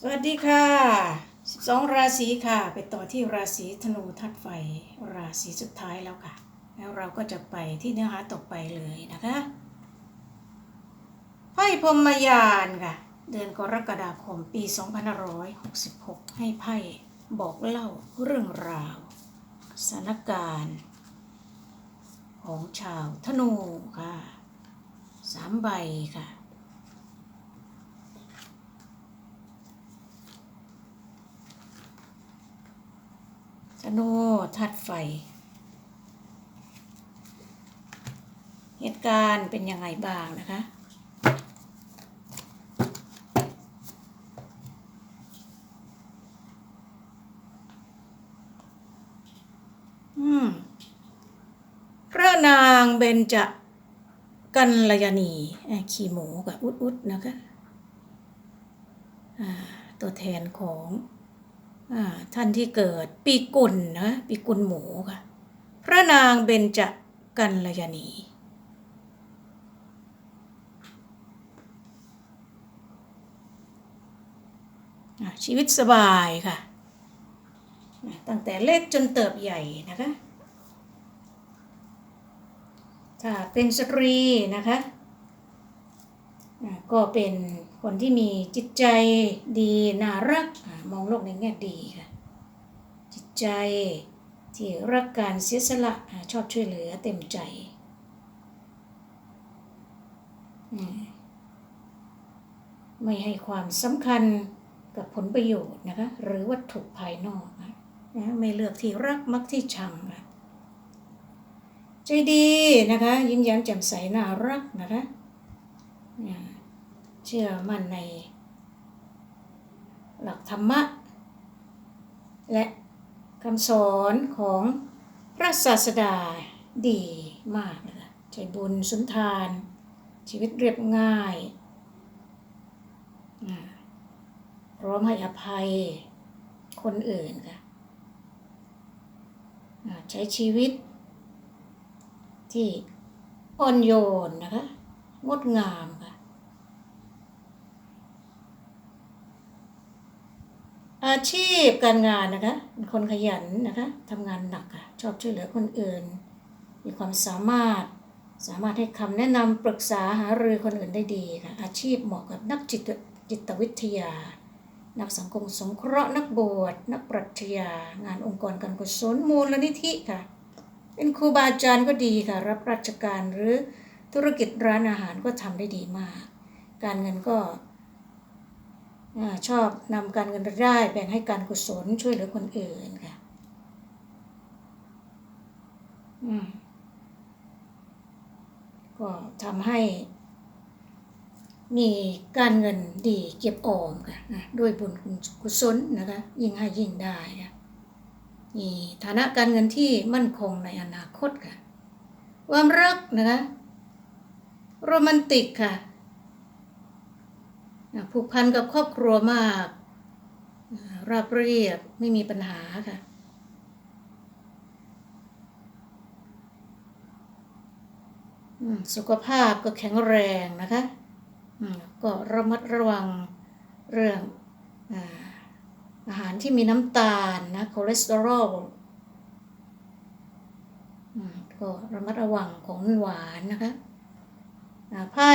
สวัสดีค่ะ 12 ราศีค่ะ ไปต่อที่ราศีธนูทัดไฟ ราศีสุดท้ายแล้วค่ะ แล้วเราก็จะไปที่เนื้อหาต่อไปเลยนะคะไพ่พรมยานค่ะ เดือนกรกฎาคมปี 2566 ให้ไพ่บอกเล่าเรื่องราวสถานการณ์ ของชาวธนูค่ะสามใบค่ะ ธนูทัดไฟ เหตุการณ์เป็นยังไงบ้างนะคะอืมพระนางเบญจกัลยาณีขี่หมูกับอุดอุดนะคะ ตัวแทนของ ท่านที่เกิดปีกุลนะปีกุลหมูค่ะ พระนางเบญจกัลยาณีชีวิตสบายค่ะ ตั้งแต่เล็กจนเติบใหญ่นะคะ ถ้าเป็นสตรีนะคะ ก็เป็น คนที่มีจิตใจดีน่ารักมองโลกในแง่ดีค่ะ จิตใจที่รักการเสียสละชอบช่วยเหลือเต็มใจมไม่ให้ความสำคัญกับผลประโยชน์นะคะ หรือวัตถุภายนอกนะไม่เลือกที่รักมักที่ชังค่ะใจดีนะคะ ยิ้มแย้มแจ่มใสน่ารักนะคะ เชื่อมั่นใน หลักธรรมะ และคำสอนของพระศาสดาดีมากนะคะใจบุญสุนทาน ชีวิตเรียบง่ายอ่าพร้อมให้อภัยคนอื่นค่ะใช้ชีวิต ที่อ่อนโยนนะคะ งดงามค่ะ อาชีพการงานนะคะเป็นคนขยันนะคะทำงานหนักค่ะชอบช่วยเหลือคนอื่น มีความสามารถสามารถให้คำแนะนำปรึกษาหารือคนอื่นได้ดีค่ะอาชีพเหมาะกับนักจิตจิตวิทยา นักสังคมสงเคราะห์นักบวชนักปรัชญางานองค์กรการกุศลมูลนิธิค่ะ เป็นครูบาอาจารย์ก็ดีค่ะ รับราชการหรือธุรกิจร้านอาหารก็ทำได้ดีมาก การเงินก็ ชอบนำการเงินรายได้แบ่งให้การกุศลช่วยเหลือคนอื่นค่ะก็ทำให้ มีการเงินดีเก็บออมค่ะนะด้วยบุญกุศลนะคะ ยิ่งให้ยิ่งได้ค่ะมีฐานะการเงินที่มั่นคงในอนาคตค่ะ ความรักนะคะ โรแมนติกค่ะ ผูกพันกับครอบครัวมาก ราบเรียบไม่มีปัญหาค่ะ สุขภาพก็แข็งแรงนะคะก็ระมัดระวังเรื่องอาหารที่มีน้ำตาลนะคอเลสเตอรอลก็ระมัดระวังของหวานนะคะไพ่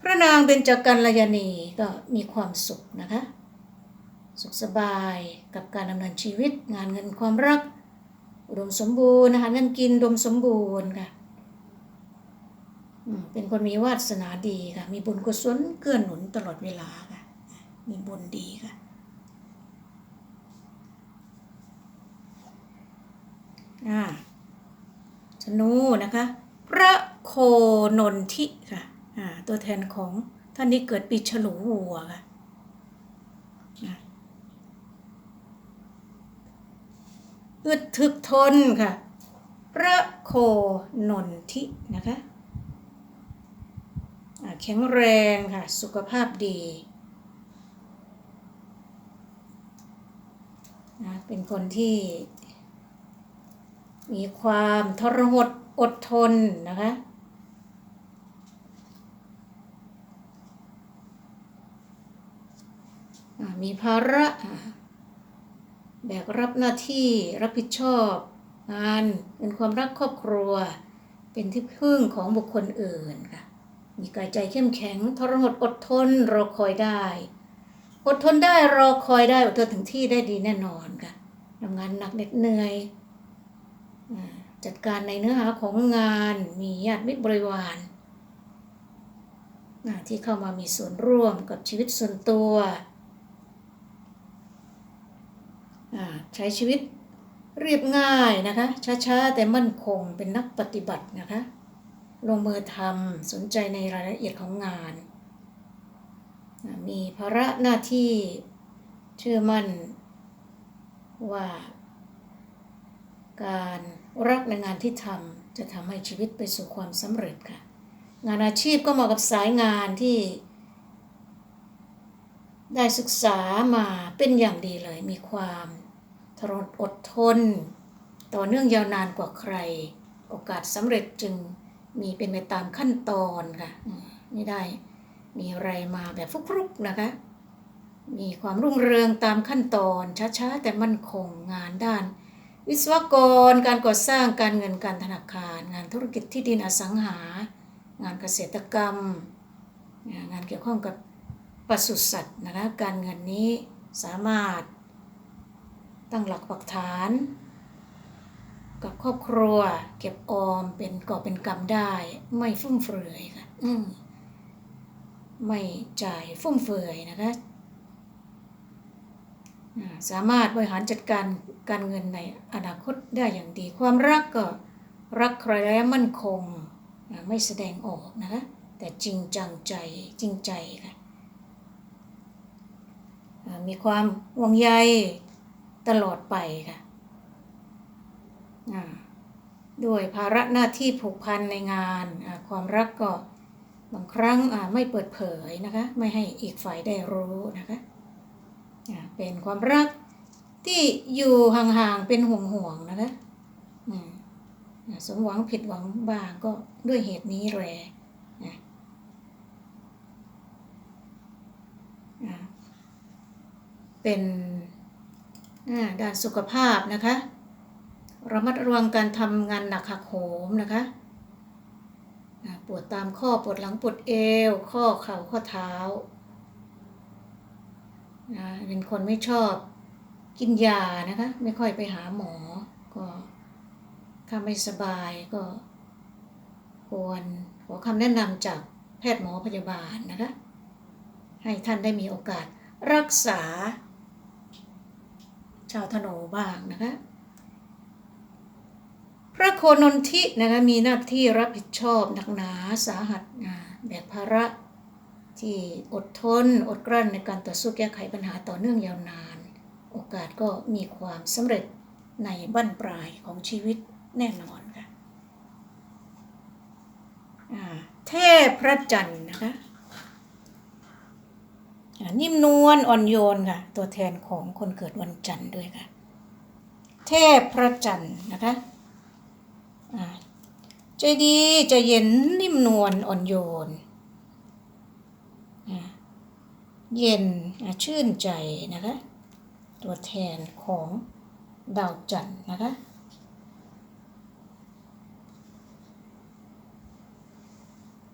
พระนางเบญจกัลยาณีก็มีความสุขนะคะ สุขสบายกับการดำเนินชีวิตงานเงินความรัก อุดมสมบูรณ์อาหารการกินอุดมสมบูรณ์ค่ะเป็นคนมีวาสนาดีค่ะ มีบุญกุศลเกื้อหนุนตลอดเวลาค่ะ มีบุญดีค่ะ อ่าธนูนะคะ พระโคนนทิค่ะ ตัวแทนของท่านที่เกิดปีฉลูวัวค่ะอึดถึกทนค่ะ พระโคนนทินะคะแข็งแรงค่ะ สุขภาพดีนะเป็นคนที่ มีความทรหดอดทนนะคะ อ อ่า มีภาระแบกรับหน้าที่รับผิดชอบ งานเป็นความรักครอบครัว เป็นที่พึ่งของบุคคลอื่นค่ะมีกายใจเข้มแข็งทรหดอดทนรอคอยได้ อดทนได้รอคอยได้อดทนถึงที่ได้ดีแน่นอนค่ะทำงานหนักเหน็ดเหนื่อยจัดการในเนื้อหาของงานมีญาติมิตรบริวารที่เข้ามามีส่วนร่วมกับชีวิตส่วนตัวอ่า ใช้ชีวิตเรียบง่ายนะคะ ช้าๆ แต่มั่นคงเป็นนักปฏิบัตินะคะ ลงมือทำสนใจในรายละเอียดของงาน มีภาระหน้าที่เชื่อมั่นว่า การรักในงานที่ทำจะทำให้ชีวิตไปสู่ความสำเร็จค่ะ งานอาชีพก็เหมาะกับสายงานที่ได้ศึกษามาเป็นอย่างดีเลยมีความ ทรหดอดทน ต่อเนื่องยาวนานกว่าใคร โอกาสสำเร็จจึงมีเป็นไปตามขั้นตอนค่ะไม่ได้มีอะไรมาแบบฟุกๆนะคะ มีความรุ่งเรืองตามขั้นตอนช้าๆ แต่มั่นคงงานด้าน วิศวกรการก่อสร้างการเงินการธนาคาร งานธุรกิจที่ดินอสังหา งานเกษตรกรรม งานเกี่ยวข้องกับปศุสัตว์นะคะการเงินนี้สามารถ ตั้งหลักปักฐาน กับครอบครัว เก็บออมเป็นก่อเป็นกำได้ ไม่ฟุ่มเฟือยค่ะอืมไม่จ่ายฟุ่มเฟือยนะคะสามารถบริหารจัดการการเงินในอนาคตได้อย่างดี ความรักก็รักใครแล้วมั่นคง ไม่แสดงออกนะคะแต่จริงจังใจจริงใจค่ะมีความห่วงใย ตลอดไปค่ะด้วยภาระหน้าที่ผูกพันในงาน ความรักก็บางครั้งไม่เปิดเผยนะคะ ไม่ให้อีกฝ่ายได้รู้นะคะเป็นความรักที่อยู่ห่างๆเป็นห่วงๆนะคะสมหวังผิดหวังบ้างก็ด้วยเหตุนี้แหละเป็น ด้านสุขภาพนะคะระมัดระวังการทำงานหนักหักโหมนะคะปวดตามข้อปวดหลังปวดเอว ข้อเข่าข้อเท้าเป็นคนไม่ชอบกินยานะคะ ไม่ค่อยไปหาหมอ ก็ถ้าไม่สบายก็ควรขอคำแนะนำจากแพทย์หมอพยาบาลนะคะ ให้ท่านได้มีโอกาสรักษา ชาวธนูบ้างนะคะ พระโคนนทินะคะมีหน้าที่รับผิดชอบหนักหนาสาหัสอ่าแบกภาระที่อดทนอดกลั้นในการต่อสู้แก้ไขปัญหาต่อเนื่องยาวนาน โอกาสก็มีความสำเร็จในบั้นปลายของชีวิตแน่นอนค่ะเทพพระจันทร์นะคะ นิ่มนวลอ่อนโยนค่ะ ตัวแทนของคนเกิดวันจันทร์ด้วยค่ะ เทพพระจันทร์นะคะใจดีใจเย็นนิ่มนวลอ่อนโยน เย็นชื่นใจนะคะ ตัวแทนของดาวจันทร์นะคะ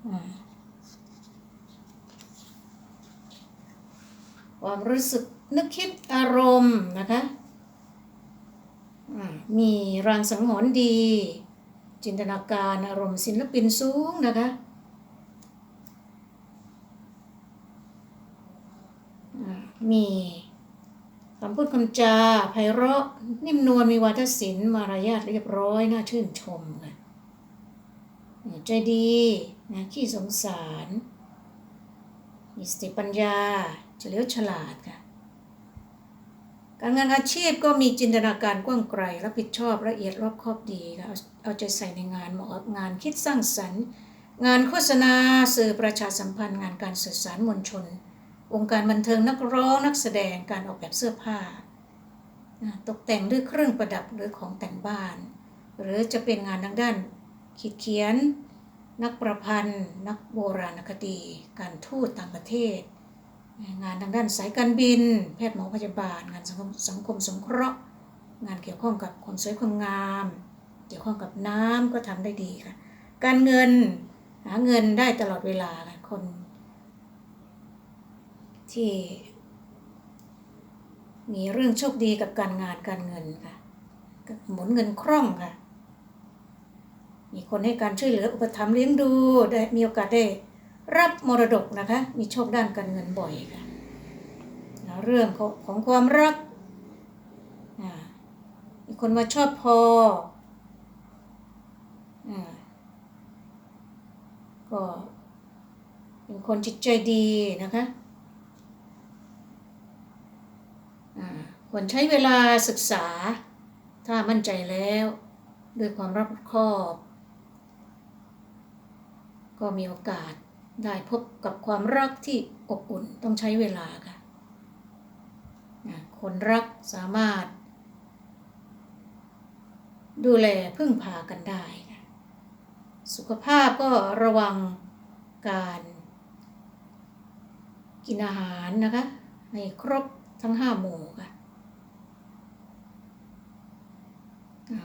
อ่า ความรู้สึกนึกคิดอารมณ์นะคะมีรางสังหรณ์ดี จินตนาการอารมณ์ศิลปินสูงนะคะมีคำพูดคำจาไพเราะนิ่มนวลมีวาทศิลป์มารยาทเรียบร้อยน่าชื่นชมค่ะใจดีนะขี้สงสาร มีสติปัญญา เฉลียวฉลาดค่ะ การงานอาชีพก็มีจินตนาการกว้างไกลรับผิดชอบละเอียดรอบคอบดีค่ะเอาเอาใจใส่ในงานเหมาะกับงานคิดสร้างสรรค์ งานโฆษณาสื่อประชาสัมพันธ์งานการสื่อสารมวลชน วงการบันเทิงนักร้องนักแสดงการออกแบบเสื้อผ้าอ่าตกแต่งด้วยเครื่องประดับหรือของแต่งบ้าน หรือจะเป็นงานทางด้านขีดเขียน นักประพันธ์ นักโบราณคดี การทูตต่างประเทศ งานทางด้านสายการบิน แพทย์หมอพยาบาล งานสังคมสังคมสงเคราะห์ งานเกี่ยวข้องกับความสวยความงาม เกี่ยวข้องกับน้ำก็ทำได้ดีค่ะ การเงินหาเงินได้ตลอดเวลาค่ะคน ที่ มีเรื่องโชคดีกับการงานการเงินค่ะหมุนเงินคล่องค่ะ มีคนให้การช่วยเหลืออุปถัมภ์เลี้ยงดูได้มีโอกาสได้ รับมรดกนะคะ มีโชคด้านการเงินบ่อยค่ะแล้วเรื่องของของความรักอ่ามีคนมาชอบพออ่าก็เป็นคนจิตใจดีนะคะอ่าควรใช้เวลาศึกษา ถ้ามั่นใจแล้วด้วยความรอบคอบ ก็มีโอกาส ได้พบกับความรักที่อบอุ่นต้องใช้เวลาค่ะ คนรักสามารถ ดูแลพึ่งพากันได้ค่ะ สุขภาพก็ระวังการกินอาหารนะคะ ให้ครบทั้งห้าหมู่ค่ะ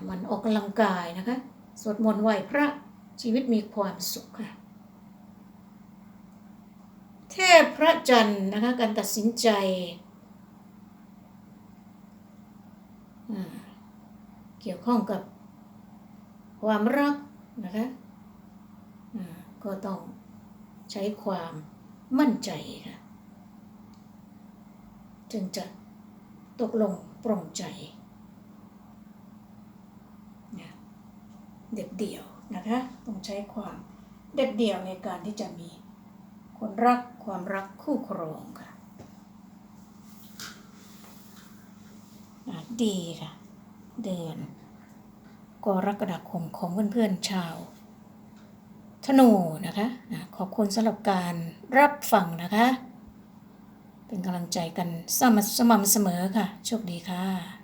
มันออกกำลังกายนะคะ สวดมนต์ไหวพระชีวิตมีความสุขค่ะ เทพพระจันทร์นะคะการตัดสินใจเกี่ยวข้องกับความรักนะคะก็ต้องใช้ความมั่นใจค่ะจึงจะตกลงปรงใจเนี่ยเด็ดเดี่ยวนะคะต้องใช้ความเด็ดเดี่ยวในการที่จะมี คนรักความรักคู่ครองค่ะดีค่ะ เดือนกรกฎาคมของเพื่อนๆชาว ธนูนะคะขอบคุณสำหรับการรับฟังนะคะ เป็นกำลังใจกันสม่ำสม่ำเสมอค่ะ โชคดีค่ะ